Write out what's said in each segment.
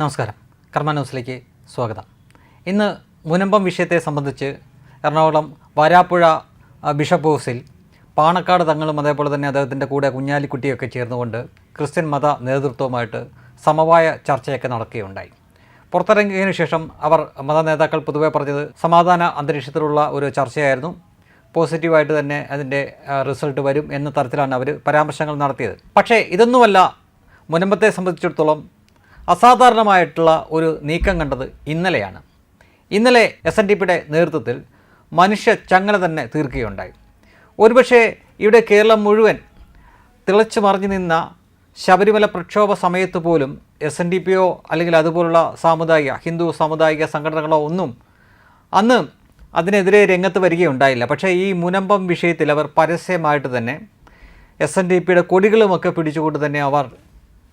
നമസ്കാരം. കർമ്മ ന്യൂസിലേക്ക് സ്വാഗതം. ഇന്ന് മുനമ്പം വിഷയത്തെ സംബന്ധിച്ച് എറണാകുളം വാരാപ്പുഴ ബിഷപ്പ് ഹൗസിൽ പാണക്കാട് തങ്ങളും അതേപോലെ തന്നെ അദ്ദേഹത്തിന്റെ കൂടെ കുഞ്ഞാലിക്കുട്ടിയൊക്കെ ചേർന്നുകൊണ്ട് ക്രിസ്ത്യൻ മത നേതൃത്വവുമായിട്ട് സമവായ ചർച്ചയൊക്കെ നടക്കുകയുണ്ടായി. പുറത്തിറങ്ങിയതിനു ശേഷം അവർ മത നേതാക്കൾ പൊതുവെ പറഞ്ഞത് സമാധാന അന്തരീക്ഷത്തിലുള്ള ഒരു ചർച്ചയായിരുന്നു. പോസിറ്റീവായിട്ട് തന്നെ അതിന്റെ റിസൾട്ട് വരും എന്ന തരത്തിലാണ് അവർ പരാമർശങ്ങൾ നടത്തിയത്. പക്ഷേ ഇതൊന്നുമല്ല. മുനമ്പത്തെ സംബന്ധിച്ചിടത്തോളം അസാധാരണമായിട്ടുള്ള ഒരു നീക്കം കണ്ടത് ഇന്നലെയാണ്. ഇന്നലെ എസ് എൻ ഡി പിയുടെ നേതൃത്വത്തിൽ മനുഷ്യ ചങ്ങല തന്നെ തീർക്കുകയുണ്ടായി. ഒരുപക്ഷെ ഇവിടെ കേരളം മുഴുവൻ തിളച്ചു മറിഞ്ഞു നിന്ന ശബരിമല പ്രക്ഷോഭ സമയത്ത് പോലും എസ് എൻ ഡി പിയോ അല്ലെങ്കിൽ അതുപോലുള്ള സാമുദായിക ഹിന്ദു സാമുദായിക സംഘടനകളോ ഒന്നും അന്ന് അതിനെതിരെ രംഗത്ത് വരികയുണ്ടായില്ല. പക്ഷേ ഈ മുനമ്പം വിഷയത്തിൽ അവർ പരസ്യമായിട്ട് തന്നെ എസ് എൻ ഡി പിയുടെ കൊടികളുമൊക്കെ പിടിച്ചുകൊണ്ട് തന്നെ അവർ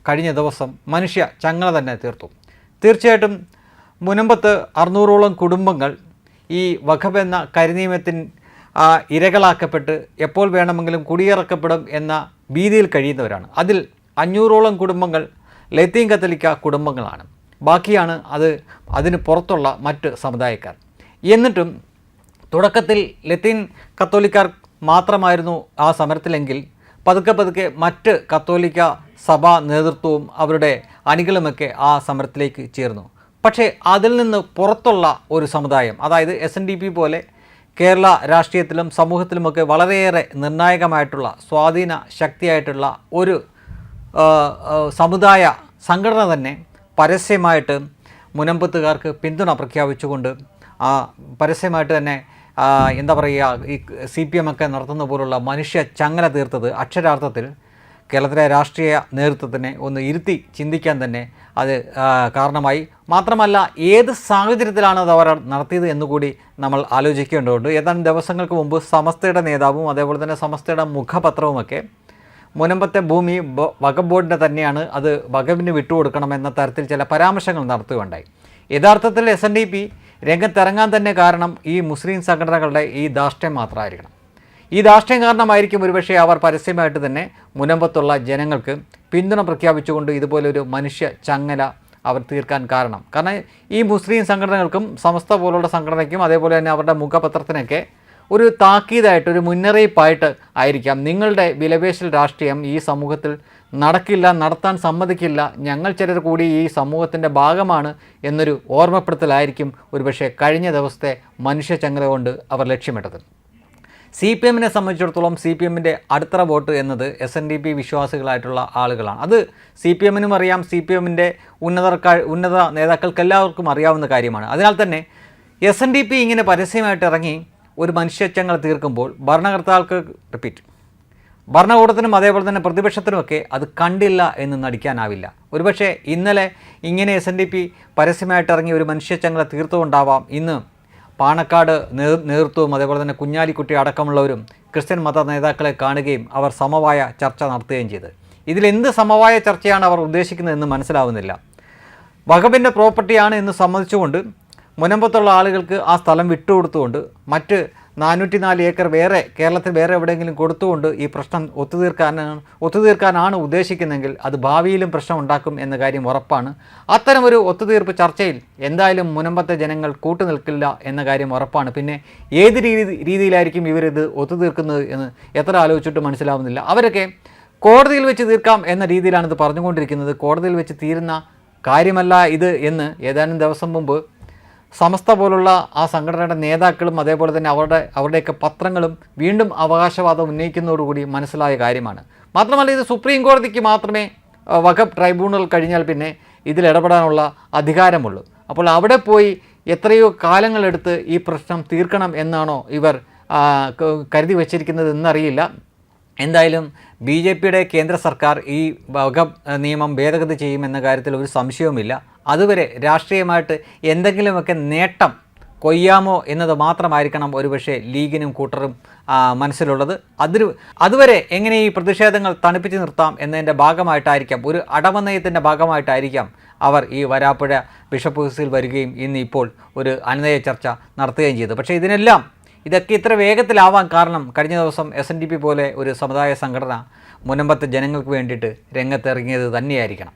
കഴിഞ്ഞ ദിവസം മനുഷ്യ ചങ്ങല തന്നെ തീർത്തു. തീർച്ചയായിട്ടും മുനമ്പത്ത് അറുന്നൂറോളം കുടുംബങ്ങൾ ഈ വഖബ് എന്ന കരിനിയമത്തിൻ ഇരകളാക്കപ്പെട്ട് എപ്പോൾ വേണമെങ്കിലും കുടിയിറക്കപ്പെടും എന്ന ഭീതിയിൽ കഴിയുന്നവരാണ്. അതിൽ അഞ്ഞൂറോളം കുടുംബങ്ങൾ ലത്തീൻ കത്തലിക്ക കുടുംബങ്ങളാണ്. ബാക്കിയാണ് അത് അതിന് പുറത്തുള്ള മറ്റ് സമുദായക്കാർ. എന്നിട്ടും തുടക്കത്തിൽ ലത്തീൻ കത്തോലിക്കാർ മാത്രമായിരുന്നു ആ സമരത്തിലെങ്കിൽ പതുക്കെ പതുക്കെ മറ്റ് കത്തോലിക്ക സഭാ നേതൃത്വവും അവരുടെ അണികളുമൊക്കെ ആ സമരത്തിലേക്ക് ചേർന്നു. പക്ഷേ അതിൽ നിന്ന് പുറത്തുള്ള ഒരു സമുദായം അതായത് എസ് എൻ ഡി പി പോലെ കേരള രാഷ്ട്രീയത്തിലും സമൂഹത്തിലുമൊക്കെ വളരെയേറെ നിർണായകമായിട്ടുള്ള സ്വാധീന ശക്തിയായിട്ടുള്ള ഒരു സമുദായ സംഘടന തന്നെ പരസ്യമായിട്ട് മുനമ്പത്തുകാർക്ക് പിന്തുണ പ്രഖ്യാപിച്ചുകൊണ്ട് ആ പരസ്യമായിട്ട് തന്നെ എന്താ പറയുക ഈ സി പി എം ഒക്കെ നടത്തുന്ന പോലുള്ള മനുഷ്യ ചങ്ങല തീർത്തത് അക്ഷരാർത്ഥത്തിൽ കേരളത്തിലെ രാഷ്ട്രീയ നേതൃത്വത്തിനെ ഒന്ന് ഇരുത്തി ചിന്തിക്കാൻ തന്നെ അത് കാരണമായി. മാത്രമല്ല ഏത് സാഹചര്യത്തിലാണ് അത് അവർ നടത്തിയത് എന്നുകൂടി നമ്മൾ ആലോചിക്കേണ്ടതുണ്ട്. ഏതാനും ദിവസങ്ങൾക്ക് മുമ്പ് സമസ്തയുടെ നേതാവും അതേപോലെ തന്നെ സമസ്തയുടെ മുഖപത്രവുമൊക്കെ മുനമ്പത്തെ ഭൂമി ബ- വഖഫ് ബോർഡിന്റെ തന്നെയാണ് അത് വഖഫിന് വിട്ടുകൊടുക്കണമെന്ന തരത്തിൽ ചില പരാമർശങ്ങൾ നടത്തുകയുണ്ടായി. യഥാർത്ഥത്തിൽ എസ് എൻ ഡി പി രംഗത്തിറങ്ങാൻ തന്നെ കാരണം ഈ മുസ്ലിം സംഘടനകളുടെ ഈ ധാർഷ്ട്യം മാത്രമായിരിക്കണം. ഈ ധാർഷ്ട്യം കാരണമായിരിക്കും ഒരുപക്ഷെ അവർ പരസ്യമായിട്ട് തന്നെ മുനമ്പത്തുള്ള ജനങ്ങൾക്ക് പിന്തുണ പ്രഖ്യാപിച്ചുകൊണ്ട് ഇതുപോലൊരു മനുഷ്യ ചങ്ങല അവർ തീർക്കാൻ കാരണം. കാരണം ഈ മുസ്ലിം സംഘടനകൾക്കും സമസ്ത പോലുള്ള സംഘടനയ്ക്കും അതേപോലെ തന്നെ അവരുടെ മുഖപത്രത്തിനൊക്കെ ഒരു താക്കീതായിട്ട് ഒരു മുന്നറിയിപ്പായിട്ട് ആയിരിക്കാം. നിങ്ങളുടെ വിലപേശൽ രാഷ്ട്രീയം ഈ സമൂഹത്തിൽ നടക്കില്ല നടത്താൻ സമ്മതിക്കില്ല. ഞങ്ങൾ ചിലർ കൂടി ഈ സമൂഹത്തിന്റെ ഭാഗമാണ് എന്നൊരു ഓർമ്മപ്പെടുത്തലായിരിക്കും ഒരുപക്ഷെ കഴിഞ്ഞ ദിവസത്തെ മനുഷ്യ ചങ്ങല കൊണ്ട് അവർ ലക്ഷ്യമിട്ടത്. സി പി എമ്മിനെ സംബന്ധിച്ചിടത്തോളം സി പി എമ്മിന്റെ അടിത്തറ വോട്ട് എന്നത് എസ് എൻ ഡി പി വിശ്വാസികളായിട്ടുള്ള ആളുകളാണ്. അത് സി പി എമ്മിനും അറിയാം. സി പി എമ്മിന്റെ ഉന്നതർക്ക ഉന്നത നേതാക്കൾക്ക് എല്ലാവർക്കും അറിയാവുന്ന കാര്യമാണ്. അതിനാൽ തന്നെ എസ് എൻ ഡി പി ഇങ്ങനെ പരസ്യമായിട്ട് ഇറങ്ങി ഒരു മനുഷ്യച്ചങ്ങൾ തീർക്കുമ്പോൾ ഭരണകർത്താക്കൾക്ക് റിപ്പീറ്റ്. ഭരണകൂടത്തിനും അതേപോലെ തന്നെ പ്രതിപക്ഷത്തിനുമൊക്കെ അത് കണ്ടില്ല എന്ന് നടിക്കാനാവില്ല. ഒരുപക്ഷെ ഇന്നലെ ഇങ്ങനെ എസ് എൻ ഡി പി പരസ്യമായിട്ട് ഇറങ്ങി ഒരു മനുഷ്യച്ചങ്ങളെ തീർത്തുകൊണ്ടാവാം ഇന്ന് പാണക്കാട് നേതൃ നേതൃത്വവും അതേപോലെ തന്നെ കുഞ്ഞാലിക്കുട്ടി അടക്കമുള്ളവരും ക്രിസ്ത്യൻ മത നേതാക്കളെ കാണുകയും അവർ സമവായ ചർച്ച നടത്തുകയും ചെയ്ത്. ഇതിലെന്ത് സമവായ ചർച്ചയാണ് അവർ ഉദ്ദേശിക്കുന്നതെന്ന് മനസ്സിലാവുന്നില്ല. വകബിന്റെ പ്രോപ്പർട്ടിയാണ് എന്ന് സമ്മതിച്ചുകൊണ്ട് മുനമ്പത്തുള്ള ആളുകൾക്ക് ആ സ്ഥലം വിട്ടുകൊടുത്തുകൊണ്ട് മറ്റ് നാനൂറ്റി നാല് ഏക്കർ വേറെ കേരളത്തിൽ വേറെ എവിടെയെങ്കിലും കൊടുത്തുകൊണ്ട് ഈ പ്രശ്നം ഒത്തുതീർക്കാനാണ് ഒത്തുതീർക്കാനാണ് ഉദ്ദേശിക്കുന്നതെങ്കിൽ അത് ഭാവിയിലും പ്രശ്നം ഉണ്ടാക്കും എന്ന കാര്യം ഉറപ്പാണ്. അത്തരമൊരു ഒത്തുതീർപ്പ് ചർച്ചയിൽ എന്തായാലും മുനമ്പത്തെ ജനങ്ങൾ കൂട്ടുനിൽക്കില്ല എന്ന കാര്യം ഉറപ്പാണ്. പിന്നെ ഏത് രീതി രീതിയിലായിരിക്കും ഇവരിത് ഒത്തുതീർക്കുന്നത് എന്ന് എത്ര ആലോചിച്ചിട്ട് മനസ്സിലാവുന്നില്ല. അവരൊക്കെ കോടതിയിൽ വെച്ച് തീർക്കാം എന്ന രീതിയിലാണ് ഇത് പറഞ്ഞുകൊണ്ടിരിക്കുന്നത്. കോടതിയിൽ വെച്ച് തീരുന്ന കാര്യമല്ല ഇത് എന്ന് ഏതാനും ദിവസം മുമ്പ് സമസ്ത പോലുള്ള ആ സംഘടനയുടെ നേതാക്കളും അതേപോലെ തന്നെ അവരുടെ അവരുടെയൊക്കെ പത്രങ്ങളും വീണ്ടും അവകാശവാദം ഉന്നയിക്കുന്നതോടുകൂടി മനസ്സിലായ കാര്യമാണ്. മാത്രമല്ല ഇത് സുപ്രീം കോടതിക്ക് മാത്രമേ വഖബ് ട്രൈബ്യൂണൽ കഴിഞ്ഞാൽ പിന്നെ ഇതിൽ ഇടപെടാനുള്ള അധികാരമുള്ളൂ. അപ്പോൾ അവിടെ പോയി എത്രയോ കാലങ്ങളെടുത്ത് ഈ പ്രശ്നം തീർക്കണം എന്നാണോ ഇവർ കരുതി വച്ചിരിക്കുന്നത് എന്നറിയില്ല. എന്തായാലും ബി ജെ പിയുടെ കേന്ദ്ര സർക്കാർ ഈ വഖഫ് നിയമം ഭേദഗതി ചെയ്യുമെന്ന കാര്യത്തിൽ ഒരു സംശയവുമില്ല. അതുവരെ രാഷ്ട്രീയമായിട്ട് എന്തെങ്കിലുമൊക്കെ നേട്ടം കൊയ്യാമോ എന്നത് മാത്രമായിരിക്കണം ഒരുപക്ഷെ ലീഗിനും കൂട്ടറും മനസ്സിലുള്ളത്. അതിന് അതുവരെ എങ്ങനെ ഈ പ്രതിഷേധങ്ങൾ തണുപ്പിച്ച് നിർത്താം എന്നതിന്റെ ഭാഗമായിട്ടായിരിക്കാം ഒരു അടവനയത്തിന്റെ ഭാഗമായിട്ടായിരിക്കാം അവർ ഈ വരാപ്പുഴ ബിഷപ്പ് ഹൗസിൽ വരികയും ഇന്ന് ഇപ്പോൾ ഒരു അനുനയ ചർച്ച നടത്തുകയും ചെയ്തു. പക്ഷേ ഇതിനെല്ലാം ഇതൊക്കെ ഇത്ര വേഗത്തിലാവാൻ കാരണം കഴിഞ്ഞ ദിവസം എസ് എൻ ഡി പി പോലെ ഒരു സമുദായ സംഘടന മുനമ്പത്തെ ജനങ്ങൾക്ക് വേണ്ടിയിട്ട് രംഗത്തിറങ്ങിയത് തന്നെയായിരിക്കണം.